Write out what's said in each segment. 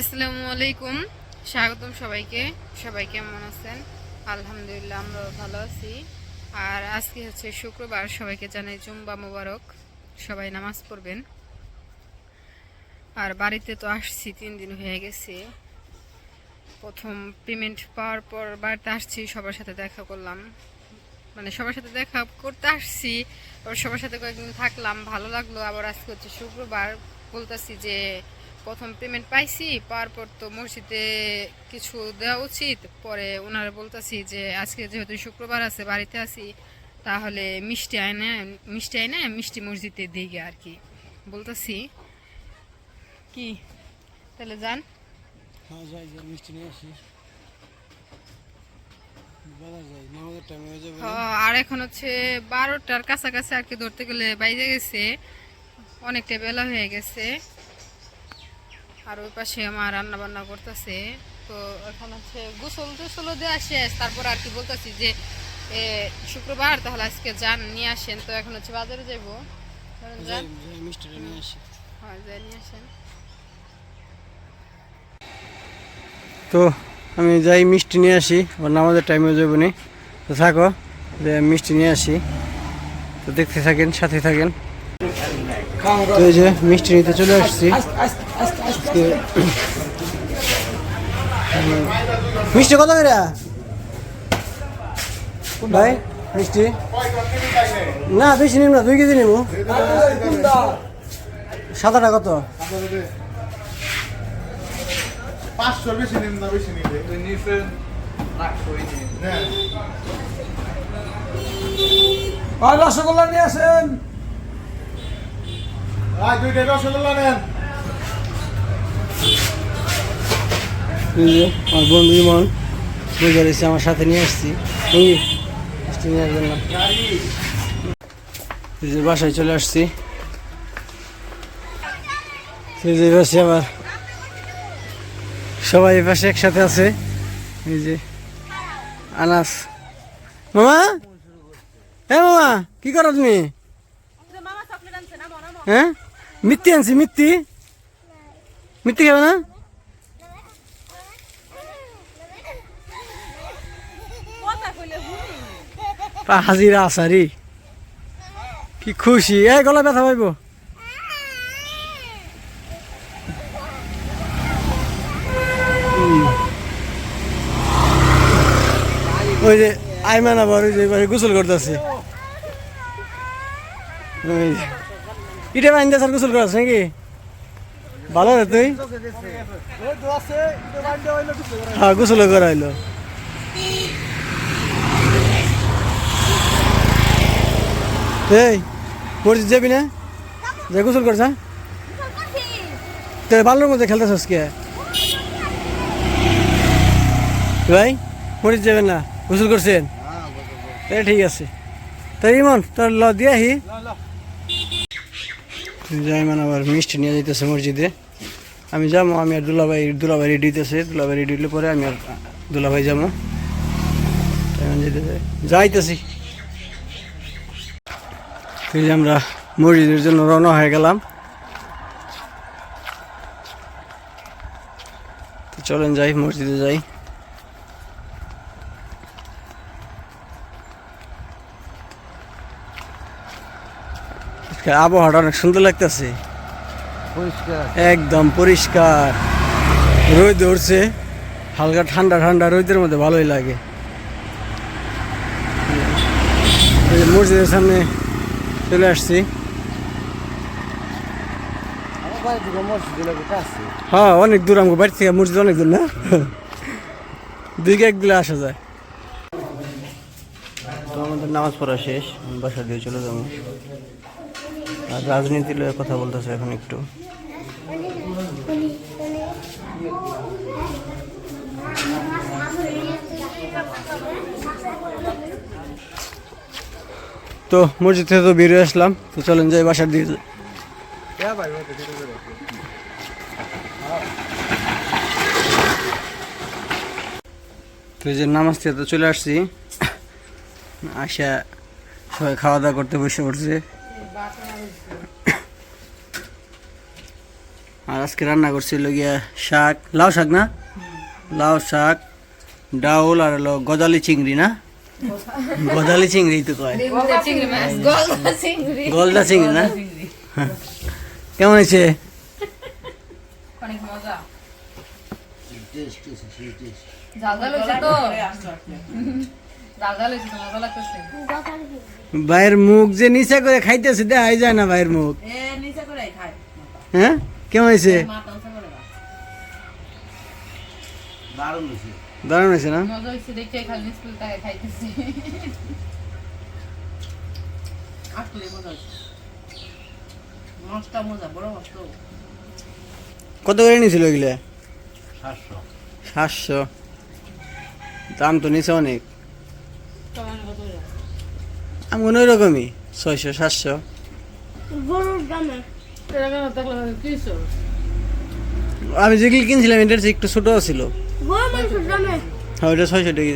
আসসালামু আলাইকুম। স্বাগতম সবাইকে। সবাই কেমন আছেন? আলহামদুলিল্লাহ আমরা ভালো আছি। আর আজকে হচ্ছে শুক্রবার, সবাইকে জানাই জুম্বা মোবারক। সবাই নামাজ পড়বেন। আর বাড়িতে তো আসছি, তিন দিন হয়ে গেছে। প্রথম পেমেন্ট পাওয়ার পর বাড়িতে আসছি, সবার সাথে দেখা করলাম। মানে সবার সাথে দেখা করতে আসছি, আবার সবার সাথে কয়েকদিন থাকলাম, ভালো লাগল। আবার আজকে হচ্ছে শুক্রবার, বলতেছি যে প্রথম পেমেন্ট পাইছি পাওয়ার পর তো মসজিদে কিছু দেওয়া উচিত। পরে ওনারা বলতেছি যে আজকে যেহেতু শুক্রবার আছে বাড়িতে আছি তাহলে মিষ্টি আয়না মিষ্টি আয়না মিষ্টি মসজিদে দিকে আর কি বলতেছি কি? তাহলে যান। হ্যাঁ যাই যাই মিষ্টি নিয়ে আসি। আর এখন হচ্ছে বারোটার কাছাকাছি আর কি ধরতে গেলে বাইরে গেছে অনেকটা বেলা হয়ে গেছে। আর ওই পাশে আমার রান্না বান্না করতেছে। তো এখন হচ্ছে গোসল টোসলও দেওয়া শেষ তারপর আর কি বলতেছি যে এ, শুক্রবার তাহলে আজকে যান নিয়ে আসেন। তো এখন হচ্ছে বাজারে যাব ধরেন যাই যান যাই মিষ্টিটা নিয়ে আসি। হ্যাঁ যাই নিয়ে আসেন। তো আমি যাই মিষ্টি নিয়ে আসি ওর নামাজের টাইম হয়ে নি। তো থাকো যে মিষ্টি নিয়ে আসি। তো দেখতে থাকেন সাথে থাকেন। তো এই যে মিষ্টি নিতে চলে আসছি। আজকে মিষ্টি কত করে? ভাই মিষ্টি? না বেশি নিব না দুই কেজি নিব সাদাটা কত? পাঁচশো বেশি নিন না বেশি নিলে হ্যাঁ। রসগোল্লা নিয়ে আসেন। দুইটা রসগোল্লা নেন। আমার বন্ধু ইমন বুঝে আমার সাথে নিয়ে আসছি। নিয়ে আসবেন না বাসায় চলে আসছি। যে আবার সবাই পাশে একসাথে আছে। এই যে আনাস। মামা? হ্যাঁ মামা, কি করো তুমি? হ্যাঁ? মিথ্যি আনছি মিথ্যি মিথ্যি খাবে না? হাজিরা আসারি কি খুশি। এ গলা ব্যথা পাইব। ওই যে, আইমান আবার ওই যে এবারে গোসল করতেছে। ইটা বাইন্দা স্যার গোসল করাস নাকি? ভালো রে তুই? হ্যাঁ গোসল করাইলো। এই মসজিদ যাবি না? যে, গোসল করছা তো বালুর মধ্যে খেলতেছস কে? ভাই মসজিদ যাবেন না? গোসল করছেন? তাই ঠিক আছে। তাই ইমন, তোর ল, দিয়ে আহি। যাই মানে আবার মিষ্টি নিয়ে যাইতেছে মসজিদে। আমি যাব, আমি আর দুলাভাই দুলাভাই রেডি হইতেছে। দুলাভাই রেডি হইলে পরে আমি আর দুলাভাই যাব। যাইতেছে। যে আমরা মসজিদের জন্য রওনা হয়ে গেলাম। তো চলেন যাই মসজিদে যাই। আবহাওয়াটা অনেক সুন্দর লাগতেছে। একদম পরিষ্কার। রোদ উঠছে হালকা ঠান্ডা ঠান্ডা রোদের মধ্যে ভালোই লাগে। মসজিদের সামনে চলে আসছি। হ্যাঁ অনেক দূর আমাকে বাড়ি থেকে মসজিদ অনেক দূর না? দুই এক দিলে আসা যায়। তো আমাদের নামাজ পড়া শেষ বাসা দিয়ে চলে যাব। আর রাজনীতি লয়ে কথা বলতেছে এখন একটু। তো মসজিদ থেকে তো বেরিয়ে আসলাম। তো চলেন যাই বাসার দিকে। তো যে নামাজ তো চলে আসছি। আসা সবাই খাওয়া দাওয়া করতে বসে পড়ছে। আর আজকে রান্না করছিল গিয়া শাক। লাউ শাক না? লাউ শাক, ডাউল আর হলো গজালি চিংড়ি না? গজালি চিংড়ি তো কয়। গলদা চিংড়ি গলদা চিংড়ি। না। কেমন হয়েছে? হয়েছে হয়েছে ভাইয়ের মুখ যে নিচে করে খাইতেছে দেখাই যায় না ভাইয়ের মুখ। এ নিচে করে হ্যাঁ? কেমন হয়েছে? করে খায়। দারুণ হয়েছে না? মজা হয়েছে দেখে খালি স্কুল টাকা খাইতেছি। আসলে মজা হচ্ছে মাছটা মজা বড় মাছ তো। কত করে নিয়েছিল এগুলো সাতশো। দাম তো নিচে অনেক। আমি ওই রকমই ছয়শো সাতশো। আমি যেগুলি কিনছিলাম এটার একটু ছোট ছিল। হ্যাঁ ওটা ছয়শো টাকা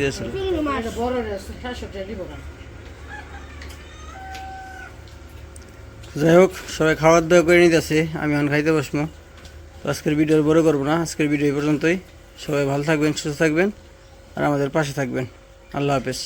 যাই হোক, সবাই খাওয়ার দাওয়া করে নিতেছে আমি এখন খাইতে বসবো। তো আজকের ভিডিও বড় করব না, আজকের ভিডিও এই পর্যন্তই। সবাই ভালো থাকবেন, সুস্থ থাকবেন, আর আমাদের পাশে থাকবেন। আল্লাহ হাফেজ।